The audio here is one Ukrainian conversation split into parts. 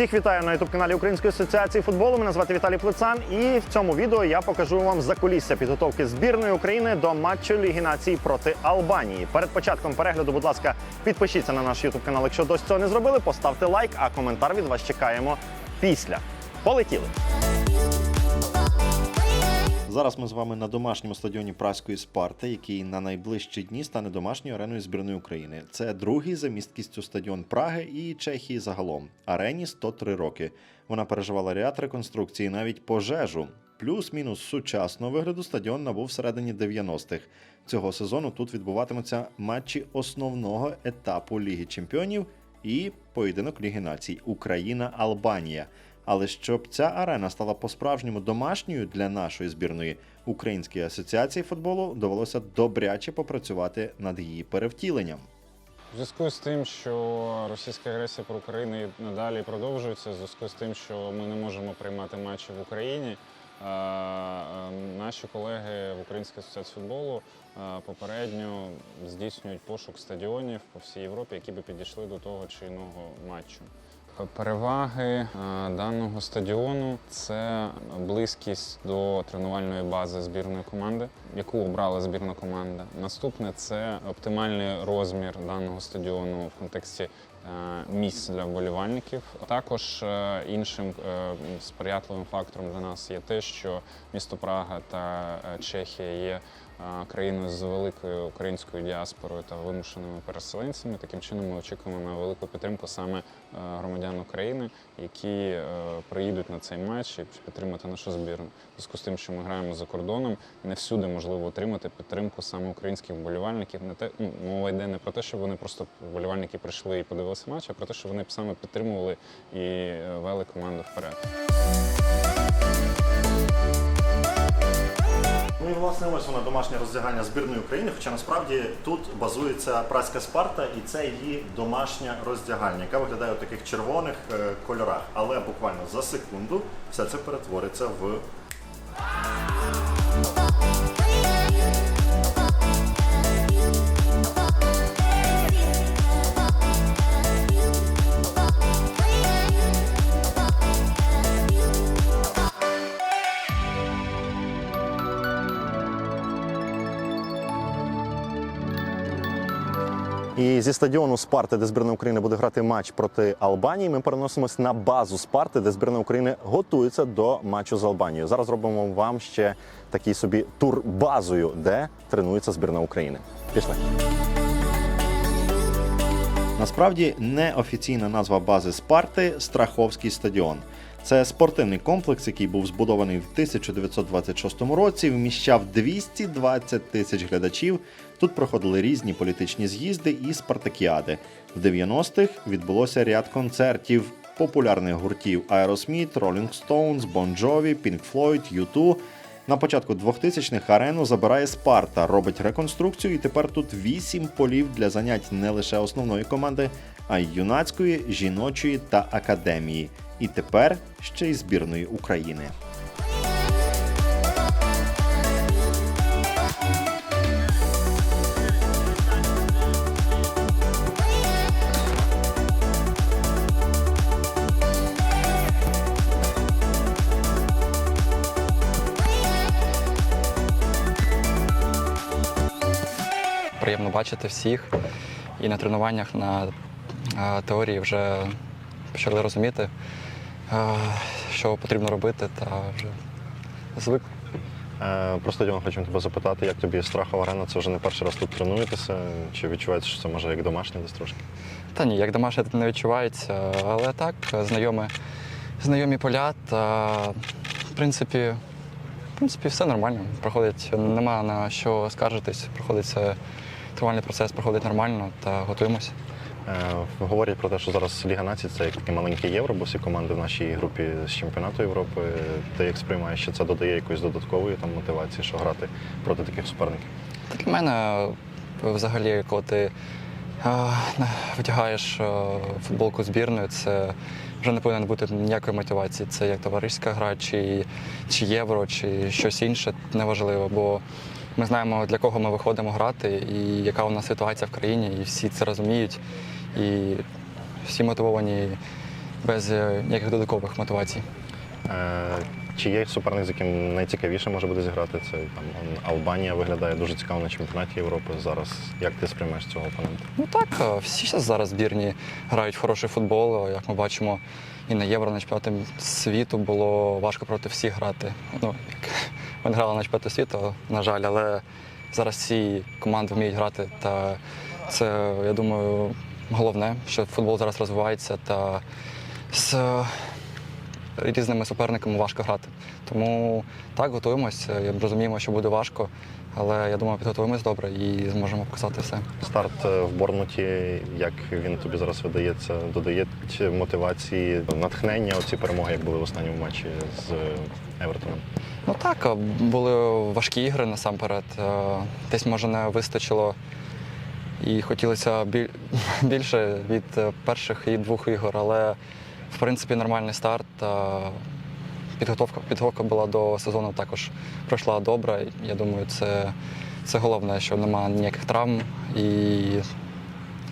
Всіх вітаю на ютуб-каналі Української асоціації футболу. Мене звати Віталій Плецан. І в цьому відео я покажу вам закулісся підготовки збірної України до матчу Ліги націй проти Албанії. Перед початком перегляду, будь ласка, підпишіться на наш ютуб канал. Якщо досі цього не зробили, поставте лайк, а коментар від вас чекаємо після. Полетіли! Зараз ми з вами на домашньому стадіоні Праської Спарти, який на найближчі дні стане домашньою ареною збірної України. Це другий за місткістю стадіон Праги і Чехії загалом. Арені 103 роки. Вона переживала ряд реконструкцій, навіть пожежу. Плюс-мінус сучасного вигляду стадіон набув всередині 90-х. Цього сезону тут відбуватимуться матчі основного етапу Ліги Чемпіонів і поєдинок Ліги націй Україна-Албанія. Але щоб ця арена стала по-справжньому домашньою для нашої збірної Української асоціації футболу, довелося добряче попрацювати над її перевтіленням. В зв'язку з тим, що російська агресія про Україну надалі продовжується, в зв'язку з тим, що ми не можемо приймати матчі в Україні, наші колеги в Українській асоціації футболу попередньо здійснюють пошук стадіонів по всій Європі, які би підійшли до того чи іного матчу. Переваги е, даного стадіону це близькість до тренувальної бази збірної команди, яку обрала збірна команда. Наступне це оптимальний розмір даного стадіону в контексті місць для вболівальників. Також е, іншим е, сприятливим фактором для нас є те, що місто Прага та е, Чехія є е, країною з великою українською діаспорою та вимушеними переселенцями. Таким чином ми очікуємо на велику підтримку саме е, громадян України, які е, приїдуть на цей матч і підтримати нашу збірну. Зв'язку з тим, що ми граємо за кордоном, не всюди можливо отримати підтримку саме українських вболівальників. Не те, ну, мова йде не про те, щоб вони просто вболівальники прийшли і подивилися матч, а про те, що вони саме підтримували і е, вели команду вперед. Ну і власне ось вона домашнє роздягання збірної України. Хоча насправді тут базується праська Спарта, і це її домашня роздягальня, яка виглядає у таких червоних е, кольорах. Але буквально за секунду все це перетвориться в І зі стадіону Спарти, де збірна України буде грати матч проти Албанії, ми переносимось на базу Спарти, де збірна України готується до матчу з Албанією. Зараз робимо вам ще такий собі тур базою, де тренується збірна України. Пішли. Насправді неофіційна назва бази Спарти Страховський стадіон. Це спортивний комплекс, який був збудований в 1926 році, вміщав 220 тисяч глядачів. Тут проходили різні політичні з'їзди і спартакіади. В 90-х відбулося ряд концертів популярних гуртів Aerosmith, Rolling Stones, Bon Jovi, Pink Floyd, U2. На початку 2000-х арену забирає Спарта, робить реконструкцію, і тепер тут вісім полів для занять не лише основної команди, а й юнацької, жіночої та академії. І тепер ще й збірної України. Приємно бачити всіх. І на тренуваннях на теорії вже почали розуміти, що потрібно робити, та вже звик. Е, Про стадіон хочемо тебе запитати, як тобі страхова арена? Це вже не перший раз тут тренуєтеся? Чи відчуваєте, що це може як домашнє десь трошки? Та ні, як домашнє не відчувається, але так, знайомі, знайомі поля, та в принципі, в принципі, все нормально. Проходить, нема на що скаржитись, проходиться тренувальний процес проходить нормально та готуємося. Е, Говорять про те, що зараз Ліга націй це як таке маленьке євро, бо всі команди в нашій групі з чемпіонату Європи. Ти як сприймаєш, що це додає якоїсь додаткової там мотивації, що грати проти таких суперників? Та Для мене взагалі, коли ти е, вдягаєш е, футболку збірної, це вже не повинно бути ніякої мотивації. Це як товариська гра, чи, чи євро, чи щось інше неважливо. Бо ми знаємо, для кого ми виходимо грати, і яка у нас ситуація в країні, і всі це розуміють. І всі мотивовані без е, ніяких додаткових мотивацій. Е, Чи є суперник, з яким найцікавіше може буде зіграти? Це там Албанія виглядає дуже цікаво на чемпіонаті Європи зараз. Як ти сприймаєш цього опонента? Ну так, е, всі зараз зараз збірні грають в хороший футбол. Як ми бачимо, і на євро на чемпіонаті світу було важко проти всіх грати. Ну, як ми грали на чемпіонаті світу, на жаль, але зараз всі команди вміють грати. Та це, я думаю, головне, що футбол зараз розвивається та з е, різними суперниками важко грати. Тому так, готуємося, розуміємо, що буде важко, але я думаю, підготуємось добре і зможемо показати все. Старт е, в Борнмуті, як він тобі зараз видається, додає мотивації, натхнення оці перемоги, як були в останньому матчі з Евертоном. Ну так, е, були важкі ігри насамперед. Е, Десь може не вистачило і хотілося більше від е, перших і двох ігор, але в принципі нормальний старт. Підготовка, підготовка була до сезону також пройшла добре. Я думаю, це, це головне, що немає ніяких травм і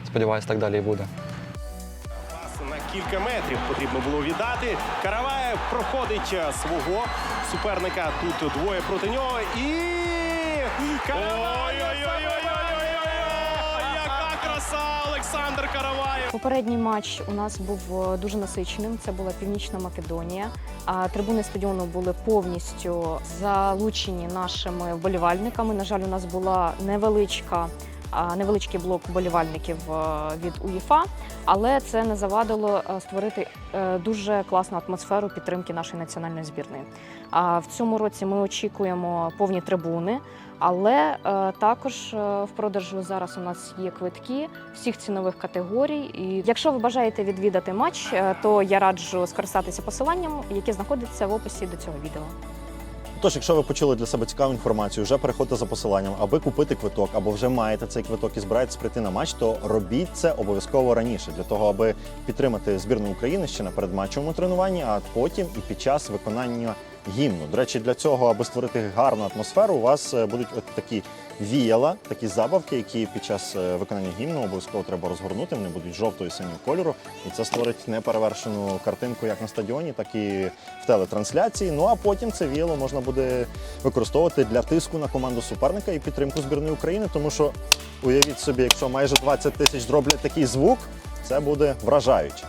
сподіваюся, так далі і буде. На кілька метрів потрібно було віддати. Караваєв проходить е, свого суперника. Тут двоє проти нього. І Караваєв! Яка! Олександр Караваєв! Попередній матч у нас був е, дуже насиченим. Це була Північна Македонія. А трибуни стадіону були повністю залучені нашими вболівальниками. На жаль, у нас була невеличка. Невеличкий блок вболівальників е, від УЄФА, але це не завадило е, створити е, дуже класну атмосферу підтримки нашої національної збірної. А в цьому році ми очікуємо повні трибуни, але також в продажу зараз у нас є квитки всіх цінових категорій. І якщо ви бажаєте відвідати матч, то я раджу скористатися посиланням, яке знаходиться в описі до цього відео. Тож, якщо ви почули для себе цікаву інформацію, вже переходьте за посиланням, аби купити квиток, або вже маєте цей квиток і збираєтесь прийти на матч, то робіть це обов'язково раніше для того, аби підтримати збірну України ще на передматчевому тренуванні, а потім і під час виконання гімну. До речі, для цього, аби створити гарну атмосферу, у вас е, будуть от такі віяла, такі забавки, які під час е, виконання гімну обов'язково треба розгорнути. Вони будуть жовтого і синього кольору, і це створить неперевершену картинку як на стадіоні, так і в телетрансляції. Ну а потім це віяло можна буде використовувати для тиску на команду суперника і підтримку збірної України, тому що уявіть собі, якщо майже 20 тисяч зроблять такий звук, це буде вражаюче.